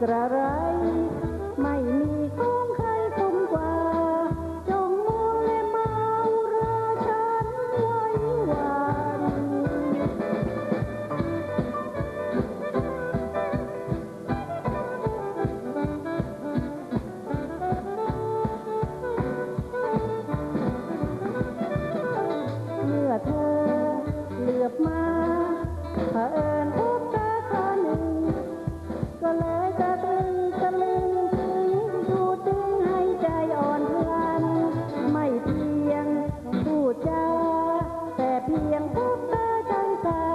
กระไร ไม่มีของใครคมกว่า จงมังและเมาราฉันไว้วัน เมื่อเธอ ตาตั้แต่